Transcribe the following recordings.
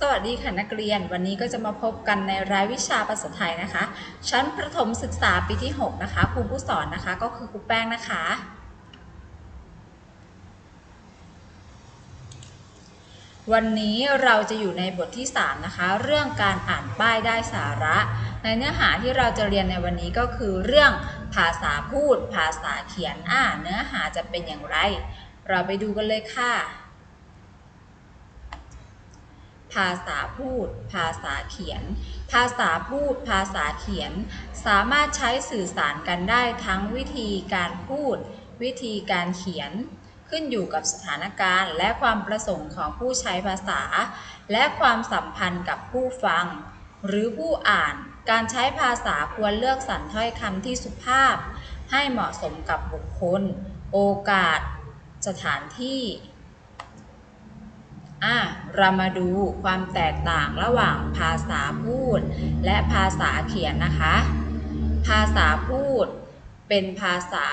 สวัสดีค่ะนักเรียน วันนี้ก็จะมาพบกันในรายวิชาภาษาไทยนะคะ ชั้นประถมศึกษาปีที่ 6 นะคะครูผู้สอนนะคะก็คือครูแป้งนะคะ วันนี้เราจะอยู่ในบทที่ 3 นะคะ เรื่องการอ่านป้ายได้สาระ ในเนื้อหาที่เราจะเรียนในวันนี้ก็คือเรื่องภาษาพูด ภาษาเขียนอ่าเนื้อหาจะเป็นอย่างไร เราไปดูกันเลยค่ะ ภาษาพูด ภาษาเขียน ภาษาพูด ภาษาเขียน สามารถใช้สื่อสารกันได้ทั้งวิธีการพูด วิธีการเขียน ขึ้นอยู่กับสถานการณ์ และความประสงค์ของผู้ใช้ภาษา และความสัมพันธ์กับผู้ฟัง หรือผู้อ่าน การใช้ภาษาควรเลือกสรรถ้อยคำที่สุภาพ ให้เหมาะสมกับบุคคล โอกาส สถานที่ อะเรามาดูความแตกต่างระหว่างภาษาพูด และภาษาเขียนนะคะ ภาษาพูด เป็นภาษา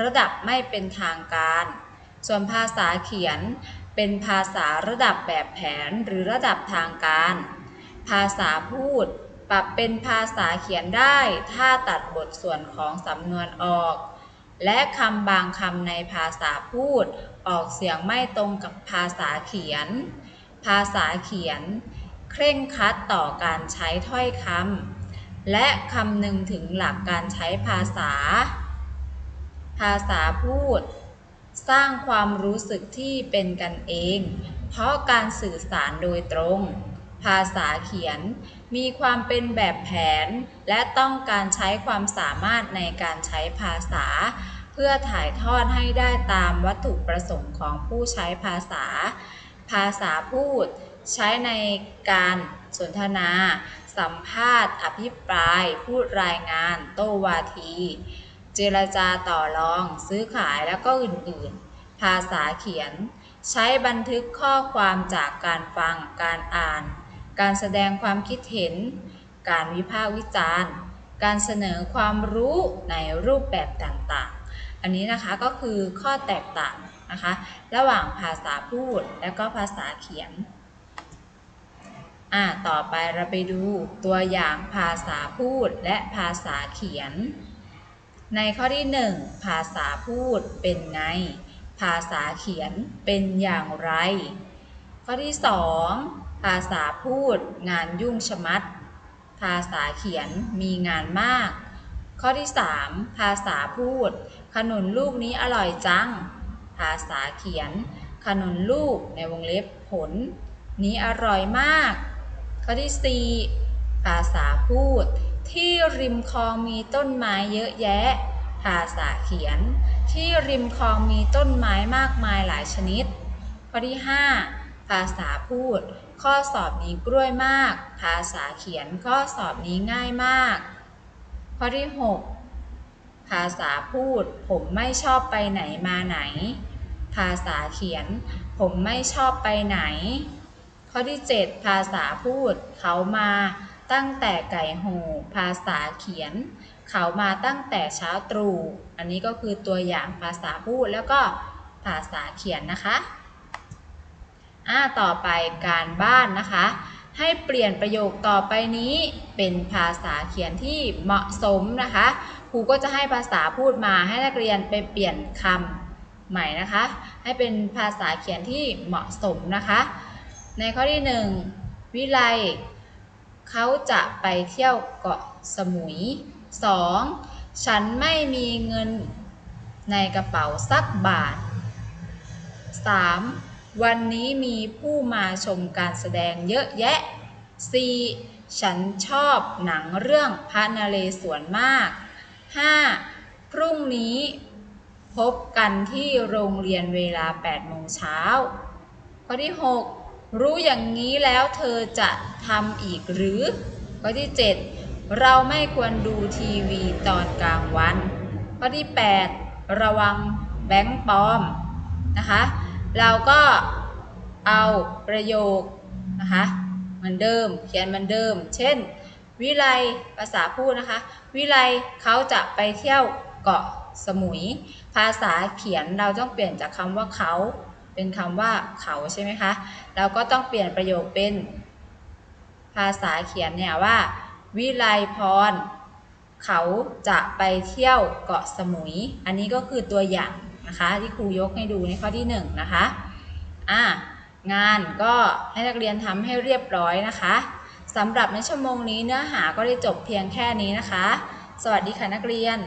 ระดับไม่เป็นทางการ ส่วนภาษาเขียนเป็นภาษาระดับแบบแผนหรือระดับทางการ ภาษาพูดปรับเป็นภาษาเขียนได้ ถ้าตัดบทส่วนของสำนวนออก และคำบางคำในภาษาพูด ออกเสียงไม่ตรงกับภาษาเขียน ภาษาเขียน เคร่งครัดต่อการใช้ถ้อยคำและคำนึงถึงหลักการใช้ภาษา ภาษาพูด สร้างความรู้สึกที่เป็นกันเอง เพราะการสื่อสารโดยตรง ภาษาเขียน มีความเป็นแบบแผน และต้องการใช้ความสามารถในการใช้ภาษา เพื่อถ่ายทอดให้ได้ตามวัตถุประสงค์ของผู้ใช้ภาษา ภาษาพูด ใช้ในการสนทนา สัมภาษณ์ อภิปราย พูดรายงาน โต้วาที เจรจาต่อรอง ซื้อขายแล้วก็อื่นๆ ภาษาเขียนใช้บันทึกข้อความจากการฟัง การอ่าน การแสดงความคิดเห็น การวิพากษ์วิจารณ์ การเสนอความรู้ในรูปแบบต่างๆ อันนี้นะคะก็คือข้อแตกต่างนะคะ ระหว่างภาษาพูดและก็ภาษาเขียนอ่าต่อไปเราไปดูตัวอย่างภาษาพูดและภาษาเขียน ในข้อที่ 1 ภาษาพูดเป็นไง ภาษาเขียนเป็นอย่างไร ข้อที่ 2 ภาษาพูดงานยุ่งชะมัด ภาษาเขียนมีงานมาก ข้อที่ 3 ภาษาพูด ขนุนลูกนี้อร่อยจัง ภาษาเขียน ขนุนลูกในวงเล็บผล นี้อร่อยมาก ข้อที่ 4 ภาษาพูด ที่ริมคลองมีต้นไม้เยอะแยะ ภาษาเขียน ที่ริมคลองมีต้นไม้มากมายหลายชนิด ข้อที่ 5 ภาษาพูด ข้อสอบนี้กล้วยมาก ภาษาเขียนข้อสอบนี้ง่ายมาก ข้อที่ 6 ภาษาพูด ผมไม่ชอบไปไหนมาไหน ภาษาเขียน ผมไม่ชอบไปไหน ข้อที่ 7 ภาษาพูด เขามาตั้งแต่ไก่หูภาษาเขียน เขามาตั้งแต่เช้าตรู่ อันนี้ก็คือตัวอย่างภาษาพูดแล้วก็ภาษาเขียนนะคะ อ่าต่อไปการบ้านนะคะ ให้เปลี่ยนประโยคต่อไปนี้เป็นภาษาเขียนที่เหมาะสมนะคะครูก็จะให้ภาษาพูดมาให้นักเรียนไปเปลี่ยนคำใหม่นะคะ ให้เป็นภาษาเขียนที่เหมาะสมนะคะ ในข้อที่ 1 วิไลเขาจะไปเที่ยวเกาะสมุย 2. ฉันไม่มีเงินในกระเป๋าสักบาท 3. วันนี้มีผู้มาชมการแสดงเยอะแยะ 4. ฉันชอบหนังเรื่องพระนเรศวรมาก 5. พรุ่งนี้พบกันที่โรงเรียนเวลา 8 โมงเช้า ข้อที่ 6 รู้อย่างนี้แล้วเธอจะทำอีกหรือ ข้อที่ 7 เราไม่ควรดูทีวีตอนกลางวัน ข้อที่ 8 ระวังแบงค์ปลอมนะคะ เราก็เอาประโยคนะคะเหมือนเดิมเขียนเหมือนเดิม เช่น วิไลภาษาพูดนะคะ วิไลเขาจะไปเที่ยวเกาะสมุย ภาษาเขียนเราต้องเปลี่ยนจากคำว่าเขา เป็นคำว่าเขาใช่ไหมคะเราก็ต้องเปลี่ยนประโยคเป็น ภาษาเขียนเนี่ยว่า วิไลพร เขาจะไปเที่ยวเกาะสมุย อันนี้ก็คือตัวอย่าง นะคะที่ครูยกให้ดูในข้อที่ 1นงนะคะอ่างานก็ให้นักเรียนทำให้เรียบร้อยนะคะสำหรับในชั่วโมงนี้เนื้อหาก็ได้จบเพียงแค่นี้นะคะ สวัสดีค่ะนักเรียน